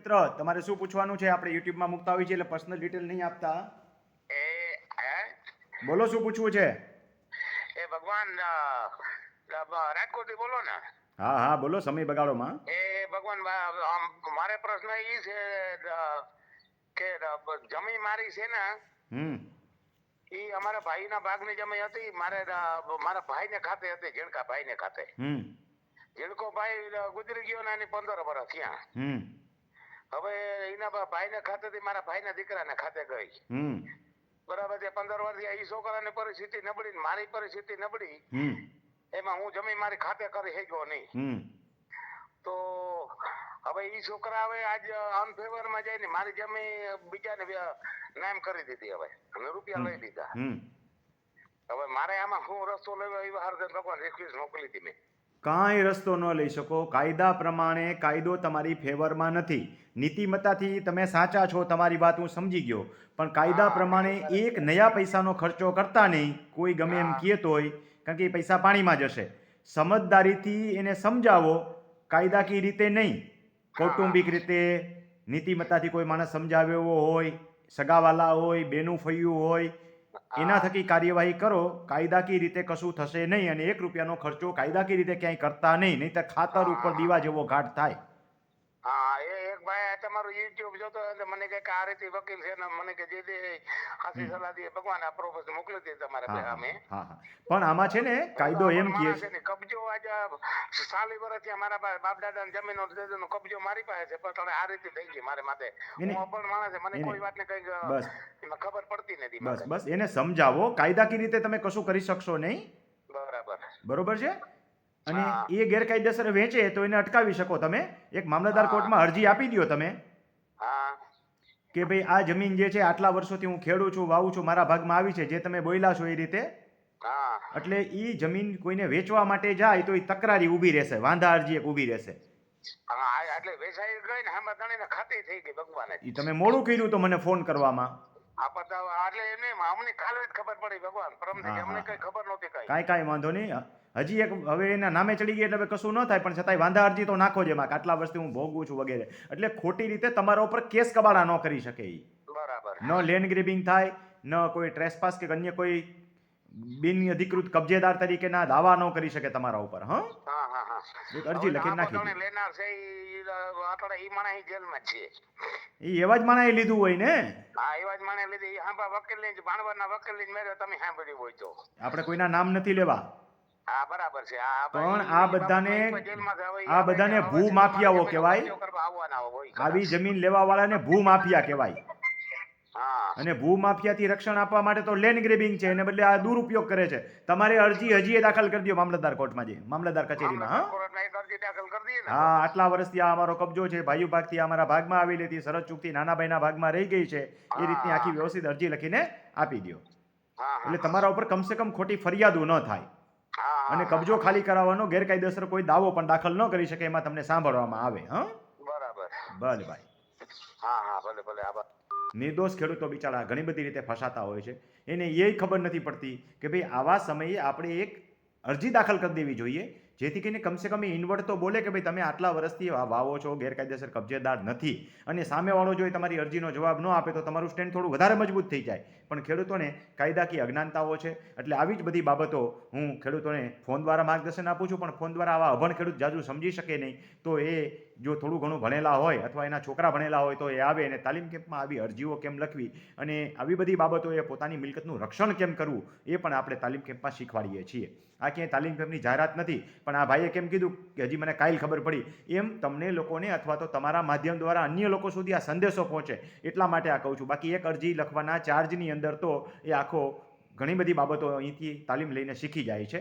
મિત્ર તમારે શું પૂછવાનું છે? આપણે યુટ્યુબમાં મૂકતા હોઈએ છીએ એટલે પર્સનલ ડિટેલ નહીં આપતા. બોલો શું પૂછવું છે? એ ભગવાન રાજકોટથી બોલો ને. હા હા બોલો સમય બગાડોમાં. એ ભગવાન મારે પ્રશ્ન એ છે કે જમીન મારી છે ને હમ. એ અમારા ભાઈના ભાગની જમીન હતી. મારે મારા ભાઈને ખાતે હતી ઝીણકા ભાઈને ખાતે. હમ. ઝીણકો ભાઈ ગુજરી ગયો ને એની પંદર વર્ષ ત્યાં હમ. હવે એના ભા- ખાતે ખાતેથી મારા ભાઈના દીકરાને ખાતે ગઈ. બરાબર છે પંદર વર્ષ થયા એ છોકરાની પરિસ્થિતિ નબળી ને મારી પરિસ્થિતિ નબળી. એમાં હું જમીન મારી ખાતે કરી શક્યો નહીં. તો હવે ઈ છોકરા હવે આજ અનફેવરમાં જઈને મારી જમીન બીજાને ને નામ કરી દીધી હવે. અને રૂપિયા લઈ લીધા. હવે મારે આમાં હું રસ્તો લેવો એ હાર ભગવાન રિક્વેસ્ટ મોકલી હતી મેં. કાંઈ રસ્તો ન લઈ શકો. કાયદા પ્રમાણે કાયદો તમારી ફેવરમાં નથી. નીતિમત્તાથી તમે સાચા છો તમારી વાત હું સમજી ગયો. પણ કાયદા પ્રમાણે એક નયા પૈસાનો ખર્ચો કરતા નહીં. કોઈ ગમે એમ કહેતો હોય કારણ કે એ પૈસા પાણીમાં જશે સમજદારીથી એને સમજાવો કાયદાકીય રીતે નહીં. કૌટુંબિક રીતે નીતિમત્તાથી કોઈ માણસ સમજાવ્યો હોય સગાવાલા હોય બેનું ફૈયું હોય એના થકી કાર્યવાહી કરો કાયદાકીય રીતે કશું થશે નહીં અને એક રૂપિયાનો ખર્ચો કાયદાકીય રીતે ક્યાંય કરતા નહીં નહીંતર ખાતર ઉપર દીવા જેવો ઘાટ થાય. હા એ એક ભાઈ તમારું યુટ્યુબ જોતો એટલે મને કે આ રીતે વકીલ છે ને મને કે જે દે હાસી સલાહ દે ભગવાન આ પ્રોફેસર મોકલી દે તમારે હા. પણ આમાં છે ને કાયદો એમ કહે છે સાલી વર્ષથી મારા પાસે બાપ દાદા જમીનો નો કબજો મારી પાસે છે પણ તને આ રીતે થઈ ગઈ મારે માથે. હું અપણ માણસ મને કોઈ વાત ને કઈ બસ. ખબર પડતી નથી બસ બસ. એને સમજાવો કાયદાકીય રીતે તમે કશું કરી શકશો નહીં. બરાબર. બરોબર છે? અને એ ગેરકાયદેસર વેચે તો એને અટકાવી શકો તમે. એક મામલતદાર. કોર્ટમાં અરજી આપી દો તમે. કે ભાઈ આ જમીન જે છે આટલા વર્ષોથી હું ખેડું છું વાવું છું મારા ભાગમાં આવી છે જે તમે બોલ્યા છો એ રીતે. એટલે એ જમીન કોઈને વેચવા માટે જાય તો એ તકરારી ઊભી રહેશે વાંધા અરજી એક ઊભી રહેશે. હા એટલે વેચાઈ ગઈ ને આમાં તણીને ખાતી થઈ ગઈ ભગવાને. એ તમે મોડું કર્યું તો મને ફોન કરવામાં. એટલે એમને અમને કાલે જ ખબર પડી ભગવાન. પરમ હા, અમને કઈ ખબર નહોતી કઈ. કાંઈ કાંઈ વાંધો નહીં. હજી એક હવે એના નામે ચડી ગઈ એટલે હવે કશું ન થાય પણ છતાંય વાંધા અરજી તો નાખો જેમાં એમાં આટલા વર્ષથી હું ભોગવું છું વગેરે. એટલે ખોટી રીતે તમારા ઉપર કેસ કબાડા ન કરી શકે એ બરાબર. ન લેન્ડ ગ્રેબિંગ થાય ન કોઈ ટ્રેસપાસ કે અન્ય કોઈ બિન અધિકૃત કબજેદાર તરીકેના દાવા ન કરી શકે તમારા ઉપર હા? અરજી લખી નાખી લેનાર છે ઈ માણસ જેલમાં છે. ઈ એવા જ માણસે લીધું હોય ને? હા એવા જ માણે લીધી. હાંભા વકીલની ભાણવાના વકીલની મેરે તમે સાંભળ્યું હોય તો. આપણે કોઈના નામ નથી લેવા. હા બરાબર છે. પણ આ બધાને- આ બધાને ભૂ માફિયાઓ કહેવાય. આવી જમીન લેવા વાળાને ભૂ માફિયા કહેવાય. અને ભૂમાફિયાથી રક્ષણ આપવા માટે તો લેન્ડ ગ્રેબિંગ છે એને બદલે આ દુરુપયોગ કરે છે. તમારે અરજી હજી એ દાખલ કરી દો મામલતદાર કોર્ટમાં જઈ મામલતદાર કચેરીમાં હા? હા આટલા વર્ષથી આ અમારો કબજો છે ભાઈ ભાગથી અમારા ભાગમાં આવેલી હતી સરહદ ચૂકથી નાના ભાઈના ભાગમાં રહી ગઈ છે એ રીતની આખી વ્યવસ્થિત અરજી લખીને આપી દો એટલે તમારા ઉપર કમસે કમ ખોટી ફરિયાદો ન થાય. અને કબજો ખાલી કરાવવાનો ગેરકાયદેસર કોઈ દાવો પણ દાખલ ન કરી શકે એમાં તમને સાંભળવામાં આવે હા? બરાબર. ભલે ભાઈ. હા હા ભલે ભલે આભાર. નિર્દોષ ખેડૂતો બિચારા ઘણી બધી રીતે ફસાતા હોય છે. એને એ ખબર નથી પડતી કે ભાઈ આવા સમયે આપણે એક અરજી દાખલ કરી દેવી જોઈએ, જેથી કરીને કમસે કમ ઇન્વર્ટ તો બોલે કે ભાઈ તમે આટલા વર્ષથી વાવો છો, ગેરકાયદેસર કબજેદાર નથી. અને સામેવાળો જો તમારી અરજીનો જવાબ ન આપે તો તમારું સ્ટેન્ડ થોડું વધારે મજબૂત થઈ જાય. પણ ખેડૂતોને કાયદાકીય અજ્ઞાનતાઓ છે, એટલે આવી જ બધી બાબતો હું ખેડૂતોને ફોન દ્વારા માર્ગદર્શન આપું છું, પણ ફોન દ્વારા આવા અભણ ખેડૂત જાજુ સમજી શકે નહીં, તો એ જો થોડું ઘણું ભણેલા હોય અથવા એના છોકરા ભણેલા હોય તો એ આવે અને તાલીમ કેમ્પમાં આવી અરજીઓ કેમ લખવી અને આવી બધી બાબતો એ પોતાની મિલકતનું રક્ષણ કેમ કરવું એ પણ આપણે તાલીમ કેમ્પમાં શીખવાડીએ છીએ. આ ક્યાંય તાલીમ કેમ્પની જાહેરાત નથી, પણ આ ભાઈએ કેમ કીધું કે હજી મને કાલ ખબર પડી. એમ તમને લોકોને અથવા તો તમારા માધ્યમ દ્વારા અન્ય લોકો સુધી આ સંદેશો પહોંચે, એટલા માટે આ કહું છું. બાકી એક અરજી લખવાના ચાર્જની અંદર તો એ આખો ઘણી બધી બાબતો અહીંથી તાલીમ લઈને શીખી જાય છે.